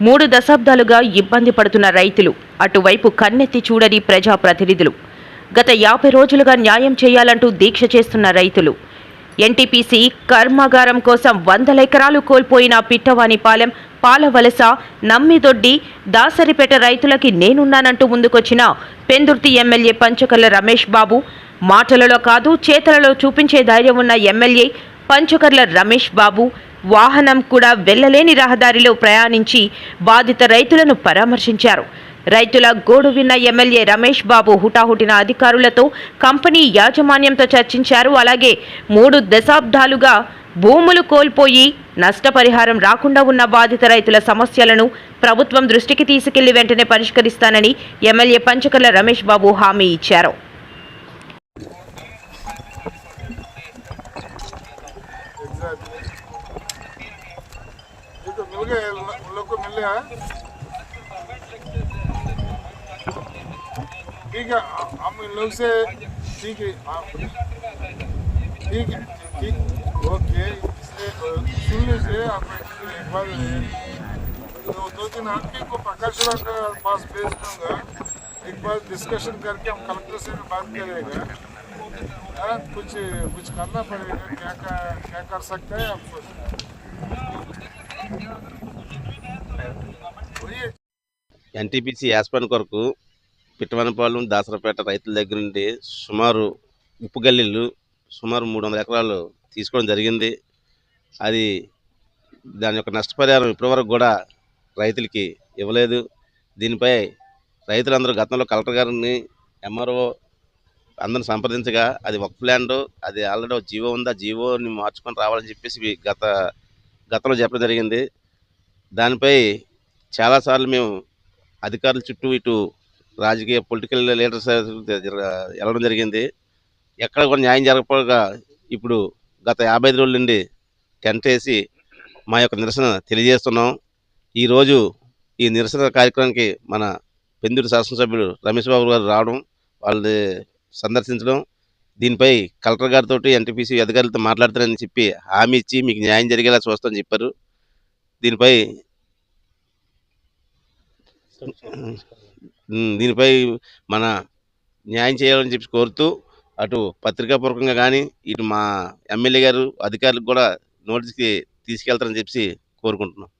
మూడు దశాబ్దాలుగా ఇబ్బంది పడుతున్న రైతులు. అటువైపు కన్నెత్తి చూడని ప్రజాప్రతినిధులు. గత యాభై రోజులుగా న్యాయం చేయాలంటూ దీక్ష చేస్తున్న రైతులు. ఎన్టీపీసీ కర్మాగారం కోసం వందల ఎకరాలు కోల్పోయిన పిట్టవానిపాలెం పాలవలస నమ్మిదొడ్డి దాసరిపేట రైతులకి నేనున్నానంటూ ముందుకొచ్చిన పెందుర్తి ఎమ్మెల్యే పంచకల్ల రమేష్ బాబు మాటలలో కాదు చేతలలో చూపించే ధైర్యం ఉన్న ఎమ్మెల్యే పంచకర్ల రమేష్ బాబు వాహనం కూడా వెళ్ళలేని రహదారిలో ప్రయాణించి బాధిత రైతులను పరామర్శించారు. రైతుల గోడు విన్న ఎమ్మెల్యే రమేష్ బాబు హుటాహుటిన అధికారులతో కంపెనీ యాజమాన్యంతో చర్చించారు. అలాగే మూడు దశాబ్దాలుగా భూములు కోల్పోయి నష్టపరిహారం రాకుండా ఉన్న బాధిత రైతుల సమస్యలను ప్రభుత్వం దృష్టికి తీసుకెళ్ళి వెంటనే పరిష్కరిస్తానని ఎమ్మెల్యే పంచకర్ల రమేష్ బాబు హామీ ఇచ్చారు. तो मिल गए उन लोग को मिल गया ठीक है हम इन लोग से ठीक है ठीक है ठीक ओके इसलिए अ, सुन लीजिए आप एक बार दो, दो दिन आदमी को प्रकाश के पास भेज दूँगा। एक बार डिस्कशन करके हम कलेक्टर से भी बात करेंगे। हाँ, कुछ कुछ करना पड़ेगा क्या क्या कर सकते हैं आप? वही ఎన్టీపీసీ యాస్పన్ కొరకు పిట్టవనపాలెం దాసరపేట రైతుల దగ్గర నుండి సుమారు ఉప్పు గల్లీలు సుమారు మూడు వందల ఎకరాలు తీసుకోవడం జరిగింది. అది దాని యొక్క నష్టపరిహారం ఇప్పటివరకు కూడా రైతులకి ఇవ్వలేదు. దీనిపై రైతులందరూ గతంలో కలెక్టర్ గారిని ఎంఆర్ఓ అందరిని సంప్రదించగా అది ఒక ల్యాండ్ అది ఆల్రెడీ జీవో ఉందా జీవోని మార్చుకొని రావాలని చెప్పేసి గత గతంలో చెప్పడం జరిగింది. దానిపై చాలాసార్లు మేము అధికారుల చుట్టూ ఇటు రాజకీయ పొలిటికల్ లీడర్స్ వెళ్ళడం జరిగింది. ఎక్కడ కూడా న్యాయం జరగకపోగా ఇప్పుడు గత యాభై ఐదు రోజుల నుండి టెంట్ వేసి మా యొక్క నిరసన తెలియజేస్తున్నాం. ఈరోజు ఈ నిరసన కార్యక్రమానికి మన పెందుడు శాసనసభ్యుడు రమేష్ బాబు గారు రావడం వాళ్ళని సందర్శించడం దీనిపై కలెక్టర్ గారితో ఎన్టీపీసీ అధికారులతో మాట్లాడతారని చెప్పి హామీ ఇచ్చి మీకు న్యాయం జరిగేలా చూస్తామని చెప్పారు. దీనిపై దీనిపై మన న్యాయం చేయాలని చెప్పి కోరుతూ అటు పత్రికాపూర్వకంగా కానీ ఇటు మా ఎమ్మెల్యే గారు అధికారులకు కూడా నోటీస్కి తీసుకెళ్తారని చెప్పి కోరుకుంటున్నాం.